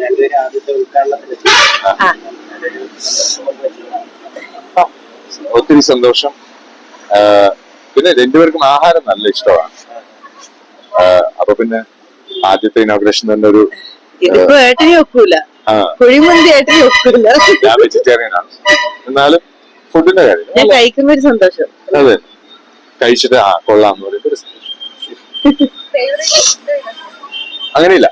രണ്ടുപേരും ആദ്യത്തെ ഒത്തിരി സന്തോഷം. പിന്നെ രണ്ടുപേർക്കും ആഹാരം നല്ല ഇഷ്ടമാണ്. അപ്പൊ പിന്നെ ആദ്യത്തെ ഇനോഗ്രേഷൻ തന്നെ ഒരു ഞാൻ വെജിറ്റേറിയൻ ആണ് എന്നാലും ഫുഡിന്റെ കാര്യം. ഒരു സന്തോഷം. അതെ. കഴിച്ചിട്ട് ആ കൊള്ളാം എന്ന് പറയുമ്പോൾ ഒരു സന്തോഷം അങ്ങനെയില്ല.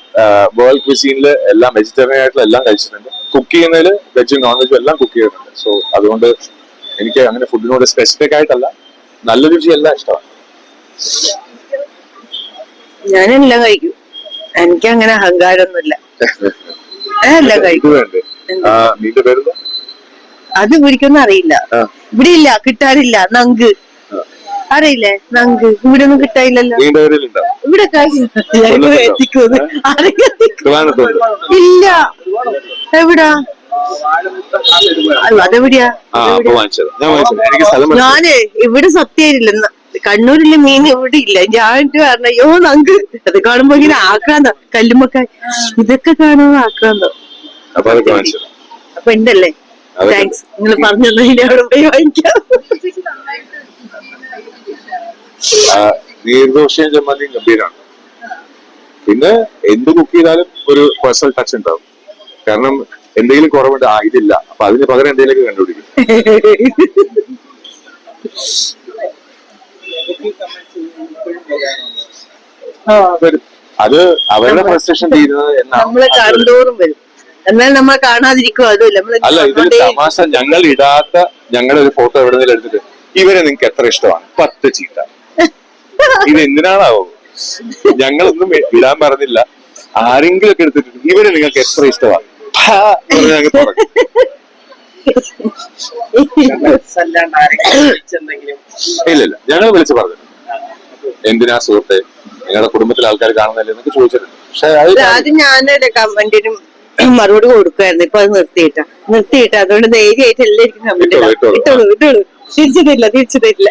വേൾഡ് ക്വിസീനിൽ എല്ലാം വെജിറ്റേറിയൻ ആയിട്ടുള്ള എല്ലാം കഴിച്ചിട്ടുണ്ട്. കുക്ക് ചെയ്യുന്നതിൽ വെജും നോൺ വെജും എല്ലാം കുക്ക് ചെയ്തിട്ടുണ്ട്. സോ അതുകൊണ്ട് എനിക്ക് അങ്ങനെ ഫുഡിനോട് സ്പെസിഫിക് ആയിട്ടല്ല. നല്ല രുചി എല്ലാം ഇഷ്ടമാണ്. ഞാനെല്ലാം കഴിക്കും. എനിക്ക് അങ്ങനെ അഹങ്കാരമൊന്നുമില്ല. എല്ലാം കഴിക്കും. അത് ഇവിടേക്കൊന്നും അറിയില്ല. ഇവിടെ ഇല്ല കിട്ടാറില്ല. നങ്ക്. അറിയില്ലേ? നങ്ക്. ഇവിടെ ഒന്നും കിട്ടാനില്ലല്ലോ പേരിലുണ്ടോ? ഇവിടെ ഇല്ല എവിടാ? അതെവിടെയാ. ഞാൻ ഇവിടെ സത്യമായില്ല കണ്ണൂരിലെ മീൻ ഇവിടെ ഇല്ല. ഞാൻ പറഞ്ഞ അയ്യോ നങ്ക്. അത് കാണുമ്പോ ഇങ്ങനെ ആക്രാന്തോ. കല്ലുമ്മക്ക ഇതൊക്കെ കാണുമ്പോ ആക്രാന്തോ. അപ്പൊ ഉണ്ടല്ലേ? താങ്ക്സ് നിങ്ങൾ പറഞ്ഞു തന്നെ അവിടെ പോയി വാങ്ങിക്കാം. നീർദോഷയും ചമ്മന്തിയും ഗംഭീരമാണ് പിന്നെ എന്ത് കുക്ക് ചെയ്താലും ഒരു പേഴ്സണൽ ടച്ച് ഉണ്ടാവും. കാരണം എന്തെങ്കിലും കുറവുണ്ട് ആ ഇതില്ല. അപ്പൊ അതിന് പകരം എന്തെങ്കിലും കണ്ടുപിടിക്കും. ആ, വരും. അത് അവരുടെ ഫ്രസ്ട്രേഷൻ തീരുന്നത് എന്നാണ് എന്നാൽ നമ്മൾ കാണാതിരിക്കും അതുമില്ല നമ്മൾ അല്ല ഇതിൽ തമാശ ഞങ്ങൾ ഇടാത്ത ഞങ്ങളുടെ ഒരു ഫോട്ടോ എവിടെന്നെങ്കിലും എടുത്തിട്ട് ഇവരെ നിങ്ങൾക്ക് എത്ര ഇഷ്ടമാണ്? പത്ത് ചീത്ത. ഇത് എന്തിനാണാവോ? ഞങ്ങളൊന്നും വിടാൻ പറഞ്ഞില്ല. ആരെങ്കിലും ഒക്കെ എടുത്തിട്ട് ഇവരെ നിങ്ങൾക്ക് എത്ര ഇഷ്ടമാണ്? ഇല്ലല്ല ഞങ്ങൾ വിളിച്ചു ഞങ്ങൾ പറഞ്ഞു എന്തിനാ സുഹൃത്തെ? നിങ്ങളുടെ കുടുംബത്തിലെ ആൾക്കാർ കാണുന്നില്ല എന്നൊക്കെ ചോദിച്ചിട്ടുണ്ട്. പക്ഷെ അത് ഞാനൊരു കമന്റിനും മറുപടി കൊടുക്കുമായിരുന്നു ഇപ്പൊ അത് നിർത്തിയിട്ടാ. നിർത്തിയിട്ടാ. അതുകൊണ്ട് ധൈര്യമായിട്ട് എല്ലാവർക്കും കമന്റ് ഇട്ടോളൂ, ഇട്ടോളൂ. തിരിച്ചു തരില്ല തിരിച്ചു തരില്ല.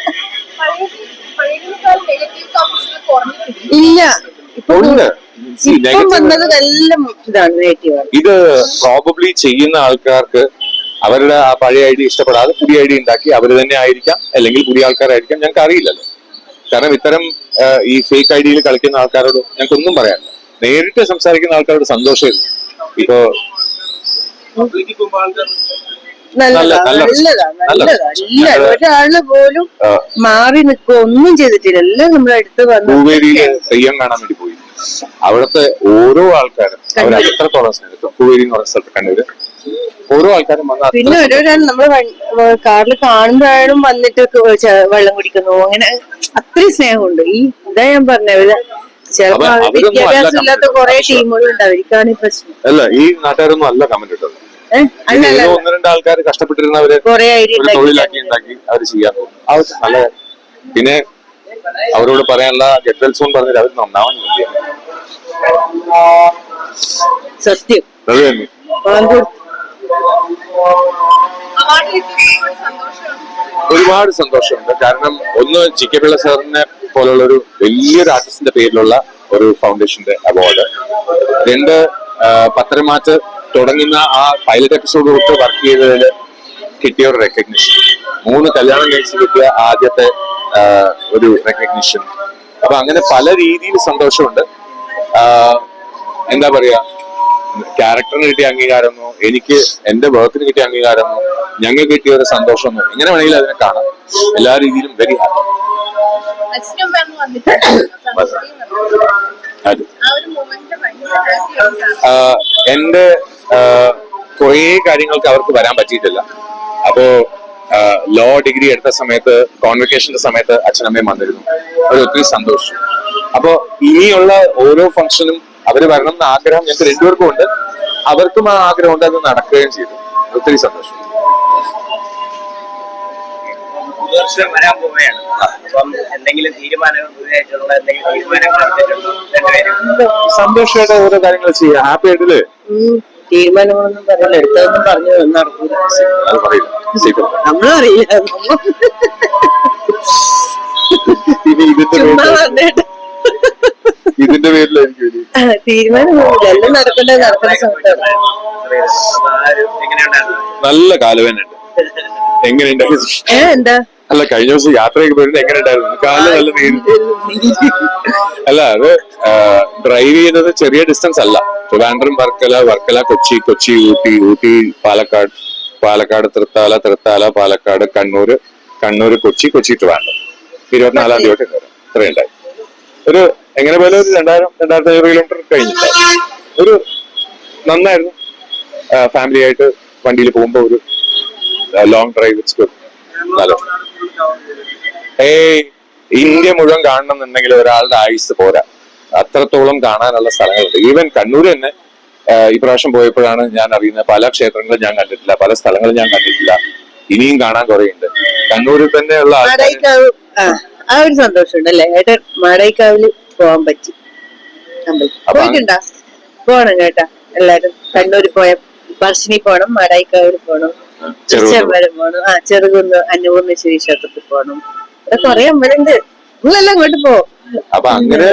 ഇല്ല. ഇപ്പൊ വന്നത് എല്ലാം ഇതാണ് ഇത് പ്രോബബ്ലി ചെയ്യുന്ന ആൾക്കാർക്ക് അവരുടെ ആ പഴയ ഐ ഡി ഇഷ്ടപ്പെടാതെ പുതിയ ഐ ഡി ഉണ്ടാക്കി അവർ തന്നെ ആയിരിക്കാം അല്ലെങ്കിൽ പുതിയ ആൾക്കാരായിരിക്കാം ഞങ്ങൾക്ക് അറിയില്ലല്ലോ. കാരണം ഇത്തരം ഈ ഫേക്ക് ഐ ഡിയിൽ കളിക്കുന്ന ആൾക്കാരോട് ഞങ്ങൾക്ക് ഒന്നും പറയാനില്ല. നേരിട്ട് സംസാരിക്കുന്ന ആൾക്കാരോട് സന്തോഷമില്ല. ഇപ്പോ ഒരാൾ പോലും മാറി നിൽക്കുക ഒന്നും ചെയ്തിട്ടില്ല. എല്ലാം നമ്മുടെ അടുത്ത് വന്നു തെയ്യം കാണാൻ വേണ്ടി പോയി. അവിടുത്തെ ഓരോ ആൾക്കാരും അവർ എത്രത്തോളം സ്നേഹിക്കും? പൂവേരി എന്ന് പറഞ്ഞ സ്ഥലത്ത് കണ്ണൂര് ഓരോ ആൾക്കാരും വന്ന് പിന്നെ ഓരോരാൾ നമ്മൾ കാറിൽ കാണുമ്പോഴും വന്നിട്ട് വെള്ളം കുടിക്കുന്നു. അങ്ങനെ അത്രയും സ്നേഹമുണ്ട്. ഈ ഇതാ ഞാൻ പറഞ്ഞത് ചിലപ്പോ വിദ്യാഭ്യാസം ഇല്ലാത്ത കുറെ ടീമുകളുണ്ട്. അവർക്കാണ് ഈ പ്രശ്നം. അല്ല ഈ നാട്ടുകാരൊന്നും അല്ല കമന്റ് ഇട്ടത്. ഒന്ന് രണ്ട് ആൾക്കാർ കഷ്ടപ്പെട്ടിരുന്നവര് ഒരു തൊഴിലാക്കി ഉണ്ടാക്കി അവർ ചെയ്യാൻ പോകും നല്ല പിന്നെ അവരോട് പറയാനുള്ള ഗെറ്റ് വെൽ സോൺ പറഞ്ഞിട്ട് അവർ നന്നാവാൻ സത്യം. അത് തന്നെ. ഒരുപാട് സന്തോഷമുണ്ട്. കാരണം ഒന്ന് ചിക്കപ്പിള്ള സാറിനെ പോലുള്ള ഒരു വലിയൊരു ആർട്ടിസ്റ്റിന്റെ പേരിലുള്ള ഒരു ഫൗണ്ടേഷന്റെ അവാർഡ് രണ്ട് പത്തരമാറ്റ് തുടങ്ങുന്ന ആ പൈലറ്റ് എപ്പിസോഡ് തൊട്ട് വർക്ക് ചെയ്തതിൽ കിട്ടിയ ഒരു റെക്കഗ്നിഷൻ മൂന്ന് കല്യാണം കഴിച്ച് കിട്ടിയ ആദ്യത്തെ ഒരു റെക്കഗ്നിഷൻ അപ്പൊ അങ്ങനെ പല രീതിയിൽ സന്തോഷമുണ്ട്. എന്താ പറയാ ക്യാരക്ടറിന് കിട്ടിയ അംഗീകാരമോ എനിക്ക് എന്റെ വർക്കിന് കിട്ടിയ അംഗീകാരമോ ഞങ്ങൾക്ക് കിട്ടിയ ഒരു സന്തോഷമോ എങ്ങനെ വേണമെങ്കിലും അതിനെ കാണാം. എല്ലാ രീതിയിലും വെരി ഹാപ്പി അച്ഛനും കാര്യങ്ങൾക്ക് അവർക്ക് വരാൻ പറ്റിയിട്ടില്ല. അപ്പോ ലോ ഡിഗ്രി എടുത്ത സമയത്ത് കോൺവെക്കേഷന്റെ സമയത്ത് അച്ഛനമ്മയും വന്നിരുന്നു. അവർ ഒത്തിരി സന്തോഷിച്ചു. അപ്പോ ഇനിയുള്ള ഓരോ ഫംഗ്ഷനും അവർ വരണം എന്ന ആഗ്രഹം ഞങ്ങൾക്ക് രണ്ടുപേർക്കും ഉണ്ട്. അവർക്കും ആ ആഗ്രഹം ഉണ്ട് അത് നടക്കുകയും ചെയ്തു. ഒത്തിരി സന്തോഷം. വരാൻ പോവുകയാണ്. അപ്പം എന്തെങ്കിലും തീരുമാനങ്ങൾ പുതിയതായിട്ടുള്ള എന്തെങ്കിലും തീരുമാനങ്ങൾ സന്തോഷമായിട്ട് ഓരോ കാര്യങ്ങൾ ചെയ്യാം. ഹാപ്പി ആയിട്ടില്ലേ. തീരുമാനങ്ങളൊന്നും പറയില്ല എടുത്തതൊന്നും പറഞ്ഞു നടക്കൂല. നമ്മളറിയില്ല. ഇതിന്റെ ചുമ്മാ പേരിലായിരിക്കും. തീരുമാനമൊന്നുമില്ല. എല്ലാം നടക്കേണ്ടത് നടക്കുന്ന സമയത്താണ്. നല്ല കാലുവേനുണ്ട് എങ്ങനെയുണ്ടായിരുന്നു? ഏ എന്താ? അല്ല കഴിഞ്ഞ ദിവസം യാത്രയൊക്കെ പോയിട്ട് എങ്ങനെയുണ്ടായിരുന്നു? കാൽ നല്ല നീര്. അല്ല അത് ഡ്രൈവ് ചെയ്യുന്നത് ചെറിയ ഡിസ്റ്റൻസ് അല്ല. ട്രിവാൻഡ്രം വർക്കല വർക്കല കൊച്ചി കൊച്ചി ഊട്ടി ഊട്ടി പാലക്കാട് പാലക്കാട് തൃത്താല തൃത്താല പാലക്കാട് കണ്ണൂർ കണ്ണൂർ കൊച്ചി കൊച്ചി ട്രിവാൻഡ്രം. ഇരുപത്തിനാലാം തീയതി തൊട്ട് ഉണ്ടായി. ഒരു എങ്ങനെ പോലെ ഒരു രണ്ടായിരം രണ്ടായിരത്തി അഞ്ഞൂറ് കിലോമീറ്റർ കഴിഞ്ഞിട്ടായി ഒരു നന്നായിരുന്നു. ഫാമിലി ആയിട്ട് വണ്ടിയിൽ പോകുമ്പോൾ ഒരു ലോങ് ഡ്രൈവ് ഇറ്റ്സ് ഗുഡ് നല്ല ഏയ് ഇന്ത്യ മുഴുവൻ കാണണം എന്നുണ്ടെങ്കിൽ ഒരാളുടെ ആയുസ് പോരാ. അത്രത്തോളം കാണാനുള്ള സ്ഥലങ്ങളുണ്ട്. ഈവൻ കണ്ണൂർ തന്നെ ഈ പ്രാവശ്യം പോയപ്പോഴാണ് ഞാൻ അറിയുന്നത് പല ക്ഷേത്രങ്ങളും ഞാൻ കണ്ടിട്ടില്ല പല സ്ഥലങ്ങളും ഞാൻ കണ്ടിട്ടില്ല. ഇനിയും കാണാൻ കുറേയുണ്ട്. കണ്ണൂരിൽ തന്നെയുള്ള ആ ഒരു സന്തോഷമുണ്ട് അല്ലേ? ഏട്ടൻ മാടായിക്കാവിൽ പോവാൻ പറ്റി. അമ്പലത്തിൽ. അപ്പൊ പോയിട്ടുണ്ടാ പോണം കേട്ടാ എല്ലാരും കണ്ണൂര് പോയ പറശ്ശിനി പോണം മാടായിക്കാവിൽ പോണം. ചെറുകുന്ന്. ചെമ്പരം പോണം ആ ചെറുകുന്ന് അന്നപൂർണേശ്വരി ക്ഷേത്രത്തിൽ പോണം. ഇവിടെ കൊറേ അമ്പലമുണ്ട്. നിങ്ങളെല്ലാം അങ്ങോട്ട് പോ. അപ്പൊ അങ്ങനെ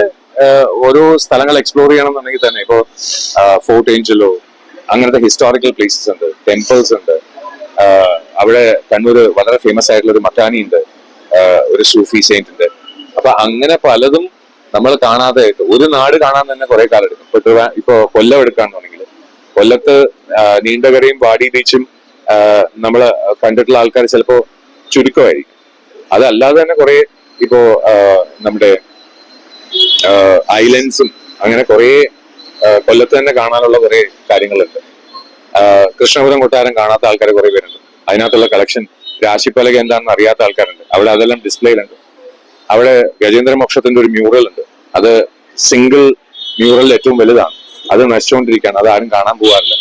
ഓരോ സ്ഥലങ്ങൾ എക്സ്പ്ലോർ ചെയ്യണമെന്നുണ്ടെങ്കിൽ തന്നെ ഇപ്പോ ഫോർട്ട് ഏഞ്ചലോ അങ്ങനത്തെ ഹിസ്റ്റോറിക്കൽ പ്ലേസസ് ഉണ്ട് ടെമ്പിൾസ് ഉണ്ട്. അവിടെ കണ്ണൂർ വളരെ ഫേമസ് ആയിട്ടുള്ള ഒരു മക്കാനി ഉണ്ട് ഒരു സൂഫി സെയിന്റ് ഉണ്ട്. അപ്പൊ അങ്ങനെ പലതും നമ്മൾ കാണാതെ ഒരു നാട് കാണാൻ തന്നെ കുറെ കാലം എടുക്കും. ഇപ്പൊ ഇപ്പൊ കൊല്ലം എടുക്കാന്നുണ്ടെങ്കിൽ കൊല്ലത്ത് നീണ്ടകരയും വാടി ബീച്ചും നമ്മൾ കണ്ടിട്ടുള്ള ആൾക്കാർ ചിലപ്പോ ചുരുക്കമായിരിക്കും. അതല്ലാതെ തന്നെ കുറെ ഇപ്പോ നമ്മുടെ ഐലൻഡ്സും അങ്ങനെ കുറെ കൊല്ലത്ത് തന്നെ കാണാനുള്ള കുറെ കാര്യങ്ങളുണ്ട്. കൃഷ്ണപുരം കൊട്ടാരം കാണാത്ത ആൾക്കാർ കുറെ പേരുണ്ട്. അതിനകത്തുള്ള കളക്ഷൻ രാശിപ്പലക എന്താണെന്ന് അറിയാത്ത ആൾക്കാരുണ്ട്. അവിടെ അതെല്ലാം ഡിസ്പ്ലേയിലുണ്ട്. അവിടെ ഗജേന്ദ്ര മോക്ഷത്തിന്റെ ഒരു മ്യൂറൽ ഉണ്ട് അത് സിംഗിൾ മ്യൂറലിൽ ഏറ്റവും വലുതാണ്. അത് നശിച്ചുകൊണ്ടിരിക്കുകയാണ് അത് ആരും കാണാൻ പോകാറില്ല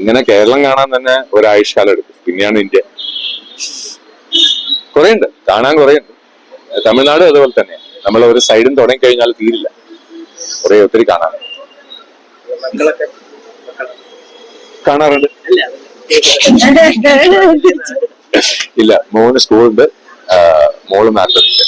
ഇങ്ങനെ കേരളം കാണാൻ തന്നെ ഒരാഴ്ചകാലം എടുക്കും. പിന്നെയാണ് ഇന്ത്യ. കുറെ കാണാൻ കുറെ തമിഴ്നാട് അതുപോലെ തന്നെ നമ്മൾ ഒരു സൈഡും തുടങ്ങി കഴിഞ്ഞാൽ തീരില്ല. കുറെ ഒത്തിരി കാണാൻ കാണാറുണ്ട്? ഇല്ല. മോന് സ്കൂളുണ്ട് മോൾ നാട്ടിലുണ്ട്